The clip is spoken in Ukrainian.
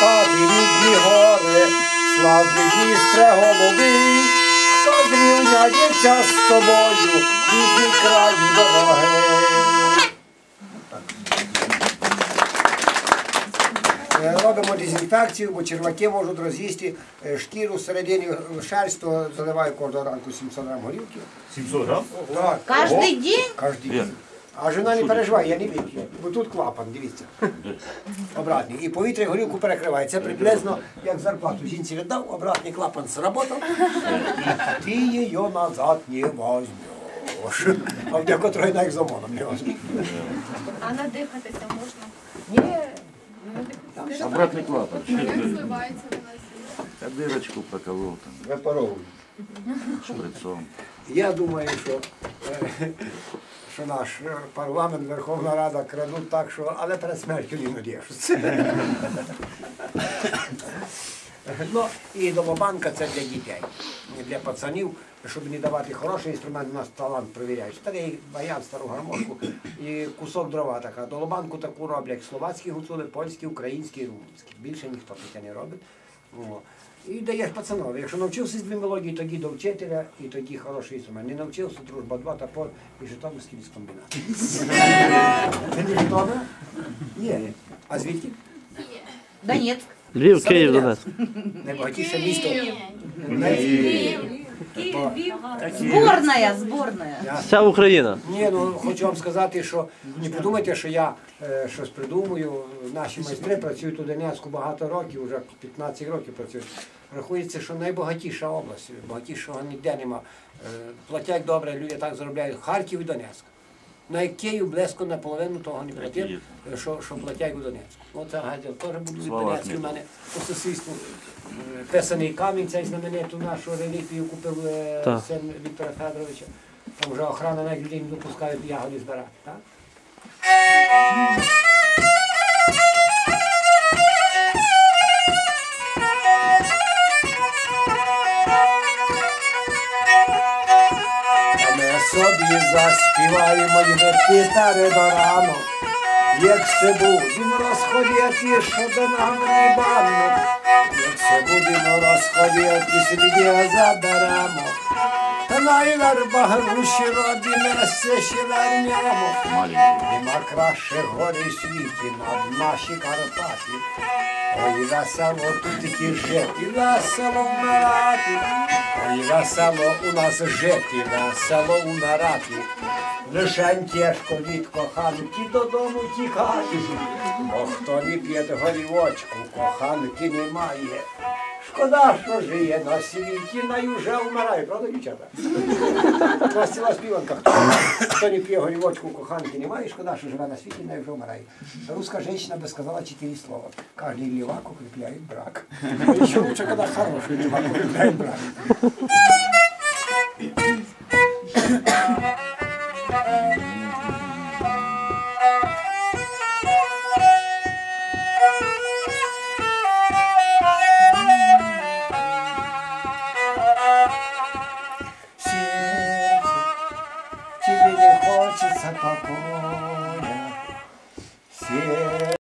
Карпати рідні гори, славний дністре голови, хто зрівняється з тобою і краю дороги. Е, робимо дезінфекцію, бо черваки можуть роз'їсти е, шкіру всередині шерсту, заливаю кожного ранку 700 грам горілки. 700 грам? Так. Кожний день? Кожний день. А жена не переживає, я не п'ю. Бо тут клапан, дивіться. Обратний. І повітря горілку перекриває. Це приблизно як зарплату жінці віддав, обратний клапан сработав, і ти її назад не возьмеш. А в декотрої на екзамоном не возьмеш. А надихатися можна? Ні. Обратный клапан. Як зливається на нас? Я дырочку проколол там Випаровую. шприцом. Я думаю, що, е, що наш е, парламент, Верховна Рада крадуть так, що, але перед смертю надіжуться. Ну, і Долобанка це для дітей, для пацанів, щоб не давати хороший інструмент, у нас талант перевіряють. Старий баян, стару гармошку і кусок дрова така. Долобанку таку роблять словацькі гуцули, польські, українські і румунські. Більше ніхто таке не робить. О. І даєш пацанові. Якщо навчився з дві мелодії, тоді до вчителя і тоді хороший інструмент. Не навчився, дружба, два топор і Житомирський військомбінат. Це не Житомир? Є. А звідки? Донецк. Львів, Київ, Донецьк. Найбагатіше місто. Сборная, сборная. Вся Україна. Ні, ну хочу вам сказати, що не подумайте, що я е, щось придумую. Наші майстри працюють у Донецьку багато років, вже 15 років працюють. Рахується, що найбагатіша область, багатішого ніде нема. Е, платять добре, люди так заробляють. Харків і Донецьк. На Київ близько наполовину того не платять, е, що, що платять у Донецьку. Оце гадя, теж буде Слава Донецьку. У мене по сусідству е, писаний камінь, цей знамениту нашу реліквію купив е, син Віктора Федоровича. Там вже охрана навіть людей не допускає ягоди збирати. Так? А ми собі заспіваємо і верті перед рано. Як се будемо розходити, щоб нам не банно. Як се будемо розходити. Та на вербах груші все ще вернемо. Маленький. Нема краще гори в Ой, весело тут такі жити, весело вмирати. Ой, весело у нас жити, весело умирати. Лишень тяжко від коханки додому тікати. Бо хто не п'є горівочку, коханки немає. Шкода, що жиє на світі, най уже вмирає, правда, дівчата? У нас ціла співанка. Хто, хто не п'є горівочку, коханки немає, шкода, що живе на світі, най вже вмирає. Русская женщина бы сказала четыре слова. Каждый левак укрепляет брак. А еще лучше, когда хороший левак укрепляет брак. 害怕过。